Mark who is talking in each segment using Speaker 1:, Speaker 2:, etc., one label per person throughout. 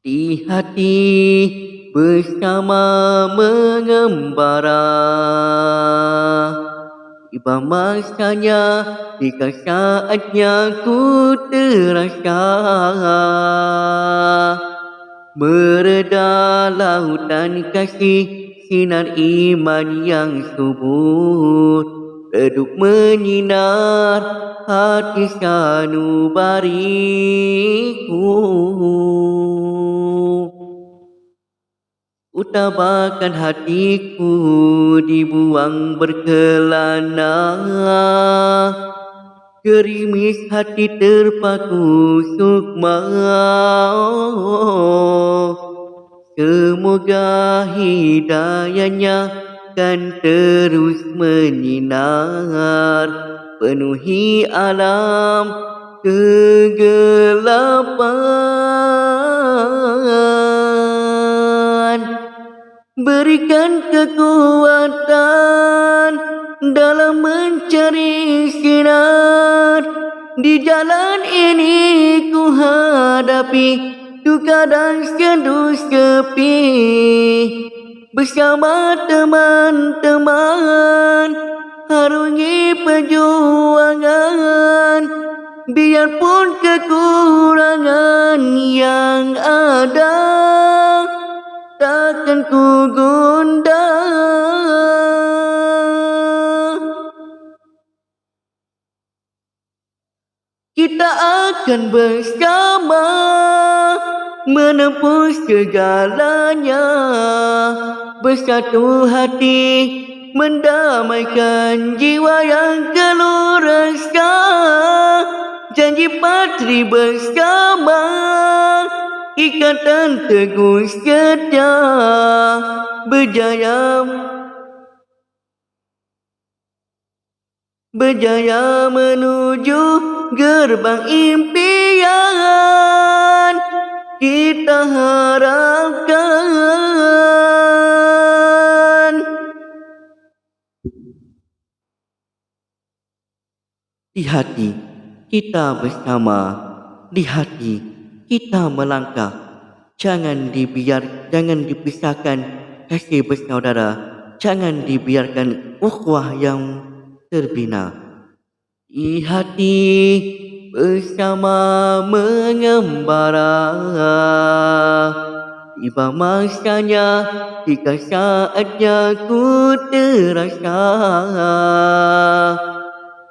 Speaker 1: Di hati bersama mengembara. Tiba masanya jika saatnya ku terasa. Mereda lautan kasih sinar iman yang subur. Redup menyinar hati sanubariku Utabakan hatiku dibuang berkelana. Gerimis hati terpaku sukma. Semoga hidayahnya kan terus menyinar. Penuhi alam kegelapan Berikan kekuatan dalam mencari sinar. Di jalan ini ku hadapi duka dan sendu sepi Bersama teman-teman harungi perjuangan. Biarpun kekurangan yang ada takkan ku gundah Kita akan bersama menempuh segalanya. Bersatu hati mendamaikan jiwa yang rasa. Janji patri bersama ikatan teguh setia. Berjaya berjaya menuju gerbang impian. Kita harapkan. Di hati kita bersama di hati kita melangkah. Jangan dibiar jangan dipisahkan kasih bersaudara. Jangan dibiarkan ukhuwah yang terbina di hati bersama mengembara. Tiba masanya jika saatnya ku terasa.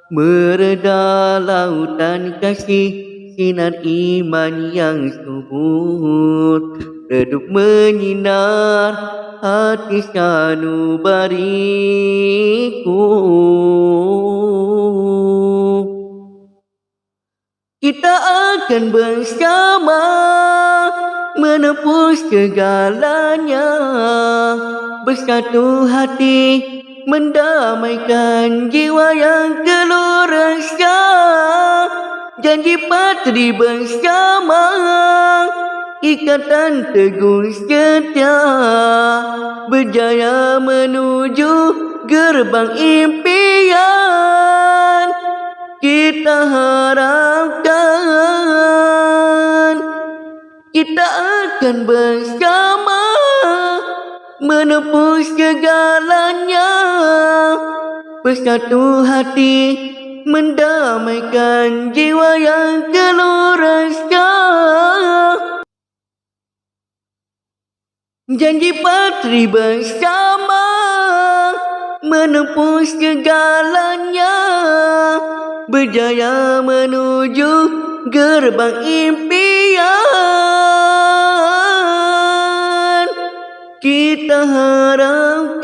Speaker 1: Mereda lautan kasih sinar iman yang subur Redup menyinar hati sanubariku. Kita akan bersama menempuh segalanya. Bersatu hati mendamaikan jiwa yang keluh rasa janji patri bersama. Ikatan teguh setia. Berjaya menuju gerbang impian. Kita harapkan kita akan bersama menempuh segalanya. Bersatu hati mendamaikan jiwa yang rasa janji patri bersama menempuh segalanya. Berjaya menuju gerbang impian. Kita harap